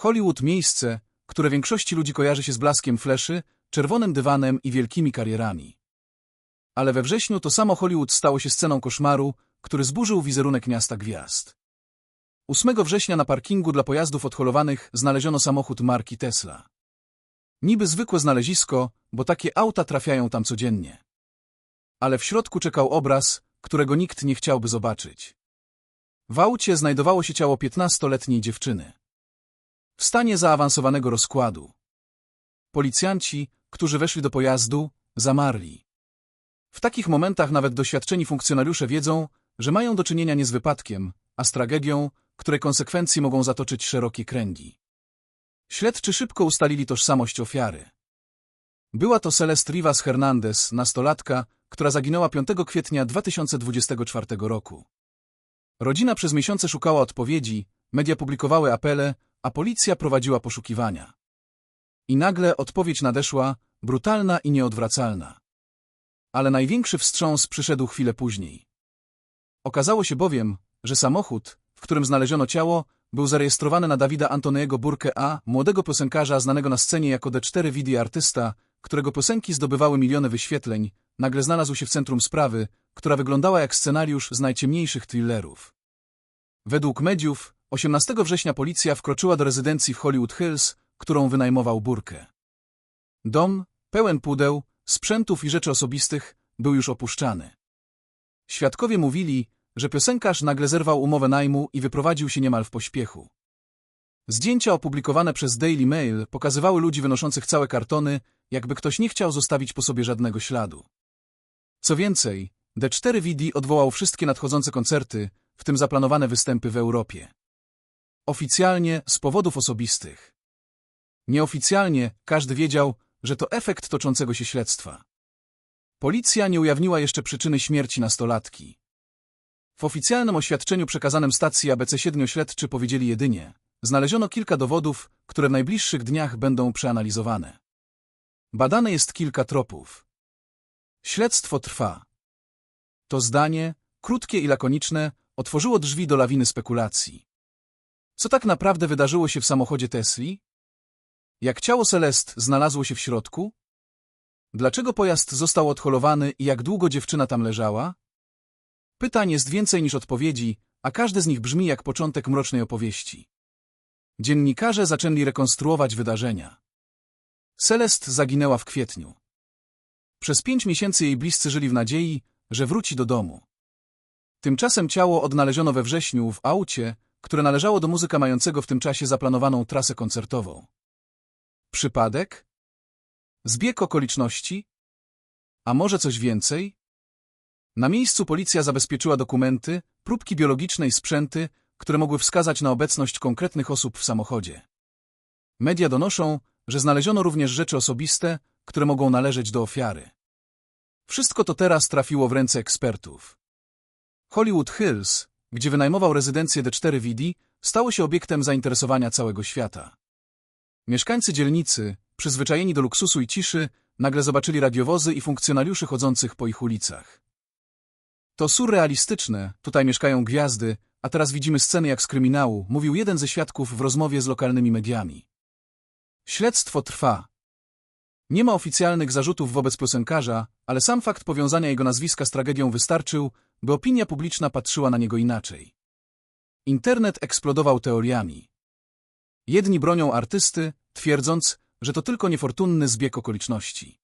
Hollywood miejsce, które większości ludzi kojarzy się z blaskiem fleszy, czerwonym dywanem i wielkimi karierami. Ale we wrześniu to samo Hollywood stało się sceną koszmaru, który zburzył wizerunek miasta gwiazd. 8 września na parkingu dla pojazdów odholowanych znaleziono samochód marki Tesla. Niby zwykłe znalezisko, bo takie auta trafiają tam codziennie. Ale w środku czekał obraz, którego nikt nie chciałby zobaczyć. W aucie znajdowało się ciało 15-letniej dziewczyny. W stanie zaawansowanego rozkładu. Policjanci, którzy weszli do pojazdu, zamarli. W takich momentach nawet doświadczeni funkcjonariusze wiedzą, że mają do czynienia nie z wypadkiem, a z tragedią, której konsekwencje mogą zatoczyć szerokie kręgi. Śledczy szybko ustalili tożsamość ofiary. Była to Celeste Rivas Hernandez, nastolatka, która zaginęła 5 kwietnia 2024 roku. Rodzina przez miesiące szukała odpowiedzi, media publikowały apele, a policja prowadziła poszukiwania. I nagle odpowiedź nadeszła, brutalna i nieodwracalna. Ale największy wstrząs przyszedł chwilę później. Okazało się bowiem, że samochód, w którym znaleziono ciało, był zarejestrowany na Dawida Antoniego Burke A., młodego piosenkarza znanego na scenie jako D4 Video artysta, którego piosenki zdobywały miliony wyświetleń, nagle znalazł się w centrum sprawy, która wyglądała jak scenariusz z najciemniejszych thrillerów. Według mediów, 18 września policja wkroczyła do rezydencji w Hollywood Hills, którą wynajmował Burke. Dom, pełen pudeł, sprzętów i rzeczy osobistych, był już opuszczany. Świadkowie mówili, że piosenkarz nagle zerwał umowę najmu i wyprowadził się niemal w pośpiechu. Zdjęcia opublikowane przez Daily Mail pokazywały ludzi wynoszących całe kartony, jakby ktoś nie chciał zostawić po sobie żadnego śladu. Co więcej, D4VD odwołał wszystkie nadchodzące koncerty, w tym zaplanowane występy w Europie. Oficjalnie z powodów osobistych. Nieoficjalnie każdy wiedział, że to efekt toczącego się śledztwa. Policja nie ujawniła jeszcze przyczyny śmierci nastolatki. W oficjalnym oświadczeniu przekazanym stacji ABC śledczy powiedzieli jedynie, znaleziono kilka dowodów, które w najbliższych dniach będą przeanalizowane. Badane jest kilka tropów. Śledztwo trwa. To zdanie, krótkie i lakoniczne, otworzyło drzwi do lawiny spekulacji. Co tak naprawdę wydarzyło się w samochodzie Tesli? Jak ciało Celest znalazło się w środku? Dlaczego pojazd został odholowany i jak długo dziewczyna tam leżała? Pytań jest więcej niż odpowiedzi, a każde z nich brzmi jak początek mrocznej opowieści. Dziennikarze zaczęli rekonstruować wydarzenia. Celest zaginęła w kwietniu. Przez pięć miesięcy jej bliscy żyli w nadziei, że wróci do domu. Tymczasem ciało odnaleziono we wrześniu w aucie, które należało do muzyka mającego w tym czasie zaplanowaną trasę koncertową. Przypadek? Zbieg okoliczności? A może coś więcej? Na miejscu policja zabezpieczyła dokumenty, próbki biologiczne i sprzęty, które mogły wskazać na obecność konkretnych osób w samochodzie. Media donoszą, że znaleziono również rzeczy osobiste, które mogą należeć do ofiary. Wszystko to teraz trafiło w ręce ekspertów. Hollywood Hills, gdzie wynajmował rezydencję D4VD, stało się obiektem zainteresowania całego świata. Mieszkańcy dzielnicy, przyzwyczajeni do luksusu i ciszy, nagle zobaczyli radiowozy i funkcjonariuszy chodzących po ich ulicach. To surrealistyczne, tutaj mieszkają gwiazdy, a teraz widzimy sceny jak z kryminału, mówił jeden ze świadków w rozmowie z lokalnymi mediami. Śledztwo trwa. Nie ma oficjalnych zarzutów wobec piosenkarza, ale sam fakt powiązania jego nazwiska z tragedią wystarczył, by opinia publiczna patrzyła na niego inaczej. Internet eksplodował teoriami. Jedni bronią artysty, twierdząc, że to tylko niefortunny zbieg okoliczności.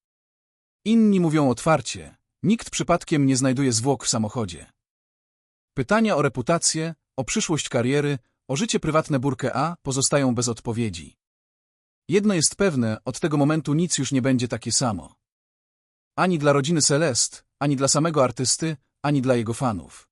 Inni mówią otwarcie, nikt przypadkiem nie znajduje zwłok w samochodzie. Pytania o reputację, o przyszłość kariery, o życie prywatne Burke A pozostają bez odpowiedzi. Jedno jest pewne, od tego momentu nic już nie będzie takie samo. Ani dla rodziny Celest, ani dla samego artysty, ani dla jego fanów.